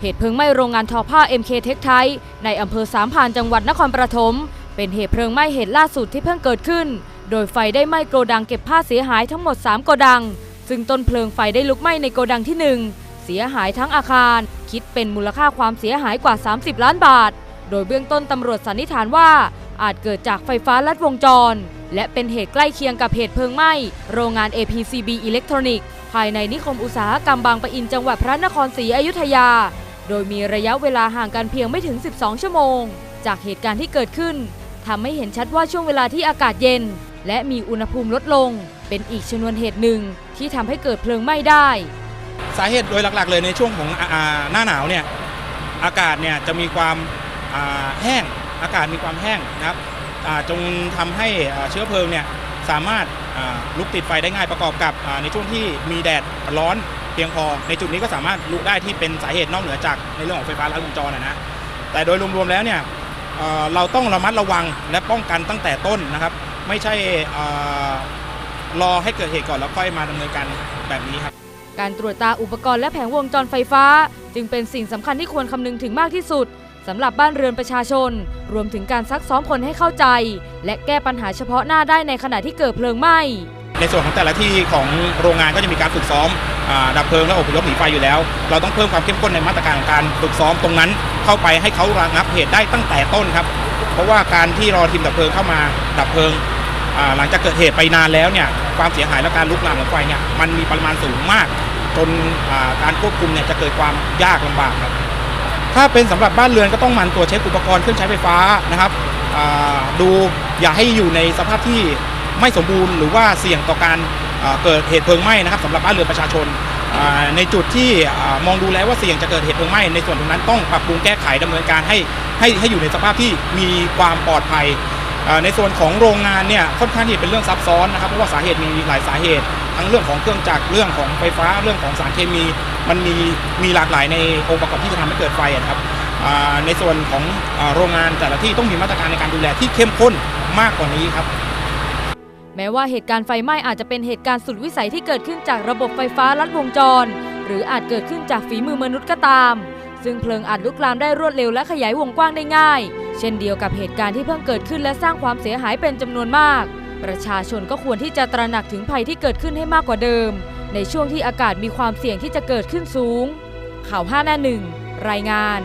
เหตุเพลิงไหม้โรงงานทอผ้า MK t e x t i ในอำเภอสามพานจังหวัดนครปฐมเป็นเหตุเพลิงไหม้เหตุล่าสุดที่เพิ่งเกิดขึ้น โดยไฟได้ไหม้โกดังเก็บผ้าเสียหายทั้งหมด 3 โกดัง ซึ่งต้นเพลิงไฟได้ลุกไหม้ในโกดังที่ 1 เสียหายทั้งอาคาร คิดเป็นมูลค่าความเสียหายกว่า 30 ล้านบาท โดยเบื้องต้นตำรวจสันนิษฐานว่า อาจเกิดจากไฟฟ้าลัดวงจร และเป็นเหตุใกล้เคียงกับเหตุเพลิงไหม้โรงงาน APCB อิเล็กทรอนิกส์ภายในนิคมอุตสาหกรรมบางปะอินจังหวัดพระนครศรีอยุธยา โดยมีระยะเวลาห่างกันเพียงไม่ถึง 12 ชั่วโมง จากเหตุการณ์ที่เกิดขึ้นทำให้เห็นชัดว่าช่วงเวลาที่อากาศเย็น และมีอุณหภูมิลดลง เป็นอีกชนวนเหตุหนึ่งที่ทำให้เกิดเพลิงไหม้ได้ สาเหตุโดยหลักๆ เลยในช่วงของอาหน้าหนาวเนี่ยอากาศเนี่ยจะมีความาแห้งอากาศมีความแห้งนะครับจงทำให้เชื้อเพลิงเนี่ยสามารถาลุกติดไฟได้ง่ายประกอบกับในช่วงที่มีแดดร้อนเพียงพอในจุดนี้ก็สามารถลุกได้ที่เป็นสาเหตุนอกเหนือจากในเรื่องของไฟฟ้าลัดวงจรนะนะแต่โดยรวมๆแล้วเนี่ยเอ่อเราต้องระมัดระวังและป้องกันตั้งแต่ต้นนะครับ ไม่ใช่เอ่อรอให้เกิดเหตุก่อนแล้วค่อยมาดำเนินการแบบนี้ครับ การตรวจตาอุปกรณ์และแผงวงจรไฟฟ้า จึงเป็นสิ่งสำคัญที่ควรคำนึงถึงมากที่สุดสำหรับบ้านเรือนประชาชน รวมถึงการซักซ้อมคนให้เข้าใจ และแก้ปัญหาเฉพาะหน้าได้ในขณะที่เกิดเพลิงไหม้ในส่วนของแต่ละที่ของโรงงานก็จะมีการฝึกซ้อมอา ดับเพลิงและอพยพหนีไฟอยู่แล้ว เราต้องเพิ่มความเข้มข้นในมาตรการของการฝึกซ้อมตรงนั้น เข้าไปให้เขาระงับเหตุได้ตั้งแต่ต้นครับ เพราะว่าการที่รอทีมดับเพลิงเข้ามาดับเพลิงหลังจากเกิดเหตุไปนานแล้วเนี่ยความเสียหายและการลุกลามของไฟเนี่ยมันมีปริมาณสูงมาก จนการควบคุมเนี่ยจะเกิดความยากลำบากครับถ้าเป็นสำหรับบ้านเรือนก็ต้องมันตรวจเช็คอุปกรณ์เครื่องใช้ไฟฟ้านะครับดูอย่าให้อยู่ในสภาพที่ไม่สมบูรณ์ หรือว่าเสี่ยงต่อการ เกิดเหตุเพลิงไหม้นะครับสำหรับบ้านเรือนประชาชน ในจุดที่มองดูแล้วว่าเสี่ยงจะเกิดเหตุเพลิงไหม้ในส่วนตรงนั้นต้องปรับปรุงแก้ไขดำเนินการให้ให้ให้อยู่ในสภาพที่มีความปลอดภัย ในส่วนของโรงงานเนี่ยค่อนข้างที่เป็นเรื่องซับซ้อนนะครับเพราะว่าสาเหตุมีหลายสาเหตุ ทั้งเรื่องของเครื่องจักรเรื่องของไฟฟ้าเรื่องของสารเคมี มันมีมีหลากหลายในองค์ประกอบที่จะทำให้เกิดไฟนะครับในส่วนของโรงงานแต่ละที่ต้องมีมาตรการในการดูแลที่เข้มข้นมากกว่านี้ครับ แม้ว่าเหตุการณ์ไฟไหม้อาจจะเป็นเหตุการณ์สุดวิสัยที่เกิดขึ้นจากระบบไฟฟ้าลัดวงจร หรืออาจเกิดขึ้นจากฝีมือมนุษย์ก็ตาม ซึ่งเพลิงอาจลุกลามได้รวดเร็วและขยายวงกว้างได้ง่าย เช่นเดียวกับเหตุการณ์ที่เพิ่งเกิดขึ้นและสร้างความเสียหายเป็นจำนวนมาก ประชาชนก็ควรที่จะตระหนักถึงภัยที่เกิดขึ้นให้มากกว่าเดิม ในช่วงที่อากาศมีความเสี่ยงที่จะเกิดขึ้นสูง ข่าว5หน้าหนึ่งรายงาน